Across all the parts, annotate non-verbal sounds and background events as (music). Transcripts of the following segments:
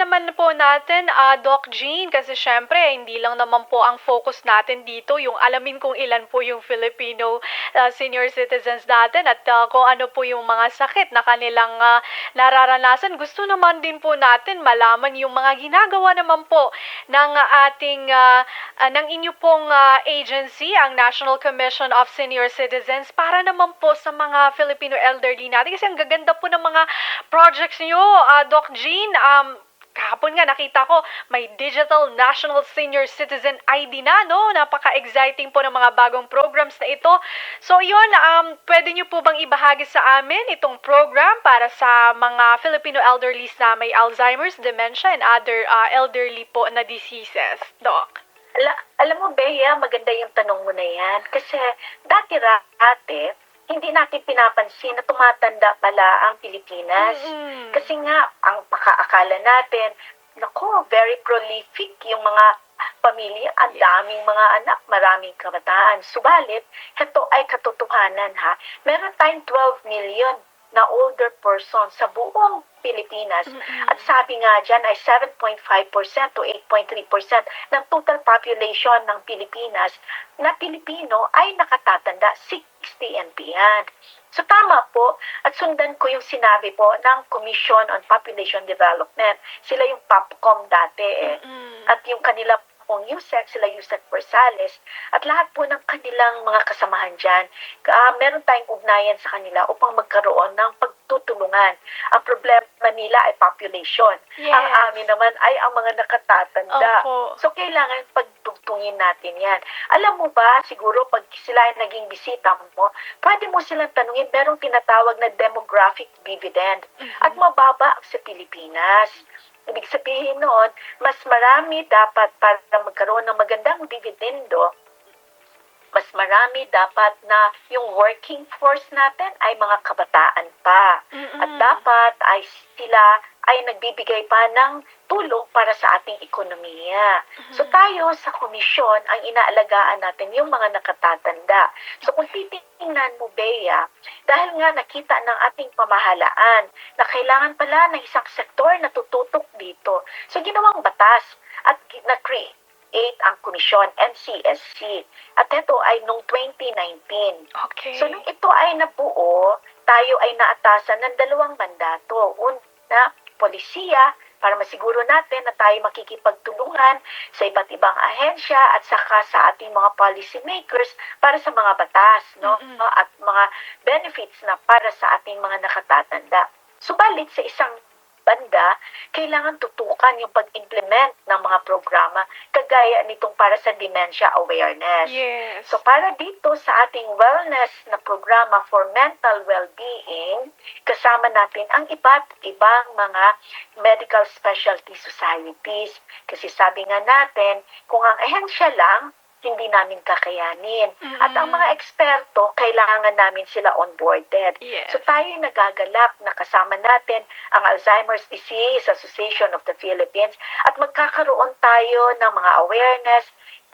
Naman po natin, ah, Doc Jean, kasi syempre, hindi lang naman po ang focus natin dito, yung alamin kung ilan po yung Filipino ah, senior citizens natin at ah, kung ano po yung mga sakit na kanilang ah, nararanasan. Gusto naman din po natin malaman yung mga ginagawa naman po ng ating, ah, ah, ng inyo pong ah, agency, ang National Commission of Senior Citizens, para naman po sa mga Filipino elderly natin. Kasi ang gaganda po ng mga projects nyo, ah, Doc Jean. Um, kahapon nga nakita ko may Digital National Senior Citizen ID na, no? Napaka-exciting po ng mga bagong programs na ito. So, yun, um, pwede nyo po bang ibahagi sa amin itong program para sa mga Filipino elderlies na may Alzheimer's, dementia, and other ah, elderly po na diseases, Doc? Ala, alam mo, Bea, maganda yung tanong mo na yan. Kasi dati-rate, hindi natin pinapansin na tumatanda pala ang Pilipinas. Mm-mm. Kasi nga, ang pakaakala natin, nako, very prolific yung mga pamilya, ang daming mga anak, maraming kabataan. Subalit, ito ay katotohanan ha. Meron tayong 12 million na older person sa buong Pilipinas. Mm-mm. At sabi nga dyan ay 7.5% to 8.3% ng total population ng Pilipinas na Pilipino ay nakatatanda 60 and beyond. So tama po at sundan ko yung sinabi po ng Commission on Population Development. Sila yung POPCOM dati eh. Mm-mm. At yung kanila pong USEC, sila USEC Versales, at lahat po ng kanilang mga kasamahan dyan, ah, meron tayong ugnayan sa kanila upang magkaroon ng pagtutulungan. Ang problema nila ay population. Yes. Ang amin naman ay ang mga nakatatanda. Opo. So, kailangan pagtugtungin natin yan. Alam mo ba, siguro pag sila ay naging bisita mo, pwede mo silang tanungin, merong tinatawag na demographic dividend. At mababa sa Pilipinas. Ibig sabihin noon, mas marami dapat para magkaroon ng magandang dividendo, mas marami dapat na yung working force natin ay mga kabataan pa. Mm-mm. At dapat ay sila ay nagbibigay pa ng tulong para sa ating ekonomiya. So tayo sa komisyon, ang inaalagaan natin yung mga nakatatanda. So kung titingnan mo, Bea, dahil nga nakita ng ating pamahalaan na kailangan pala ng isang sektor na tututok dito. So ginawang batas at na-create ang komisyon, NCSC. At ito ay noong 2019. Okay. So, nung ito ay nabuo, tayo ay naatasan ng dalawang mandato. Una, polisiya, para masiguro natin na tayo makikipagtulungan sa iba't ibang ahensya at saka sa ating mga policy makers para sa mga batas no Mm-mm. at mga benefits na para sa ating mga nakatatanda. Subalit sa isang banda, kailangan tutukan yung pag-implement ng mga programa kagaya nitong para sa dementia awareness. Yes. So para dito sa ating wellness na programa for mental well-being, kasama natin ang iba't ibang mga medical specialty societies. Kasi sabi nga natin, kung ang ehensya lang, hindi namin kakayanin. At ang mga eksperto, kailangan namin sila onboarded. Yes. So tayo yung nagagalak na kasama natin ang Alzheimer's Disease Association of the Philippines at magkakaroon tayo ng mga awareness,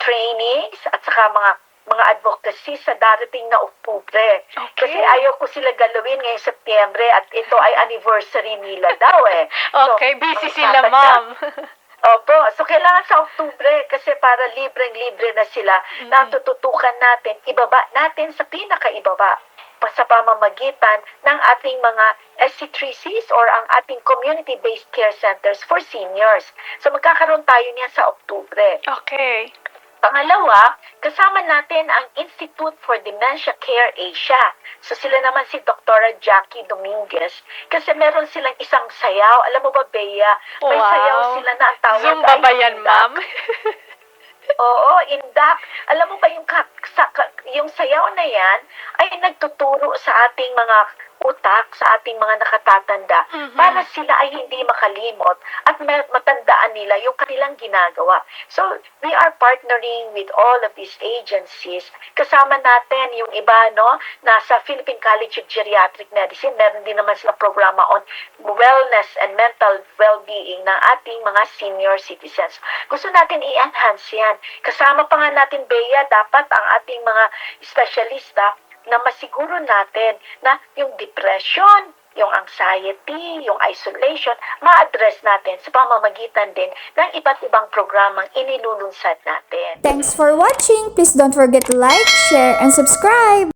trainings at saka mga mga advocacy sa darating na Oktubre. Okay. Kasi ayaw ko sila galawin ngayong Setyembre at ito ay anniversary nila daw eh. (laughs) So, Okay, busy ang sila, ma'am. (laughs) Opo, so kailangan sa Oktubre kasi para libreng-libre na sila na ang tututukan natin, ibaba natin sa pinakaibaba sa pamamagitan ng ating mga SC3Cs or ang ating community-based care centers for seniors. So magkakaroon tayo niyan sa Oktubre. okay. Pangalawa, kasama natin ang Institute for Dementia Care Asia. So sila naman si Dr. Jackie Dominguez kasi meron silang isang sayaw. Alam mo ba, Bea? May Wow. sayaw sila na ang tawag Zumba ay ba yan, ma'am? (laughs) Oo, indak. Alam mo ba yung, ka- sa- ka- yung sayaw na yan ay nagtuturo sa ating mga utak sa ating mga nakatatanda Mhm. para sila ay hindi makalimot at ma- matandaan nila yung kanilang ginagawa. So, we are partnering with all of these agencies. Kasama natin yung iba, no, nasa Philippine College of Geriatric Medicine, meron din naman sila programa on wellness and mental well-being ng ating mga senior citizens. Gusto natin i-enhance yan. Kasama pa nga natin, Bea, dapat ang ating mga espesyalista na masiguro natin na yung depression, yung anxiety, yung isolation, ma-address natin sa pamamagitan din ng iba't ibang programang inilunsad natin. Thanks for watching. Please don't forget to like, share, and subscribe.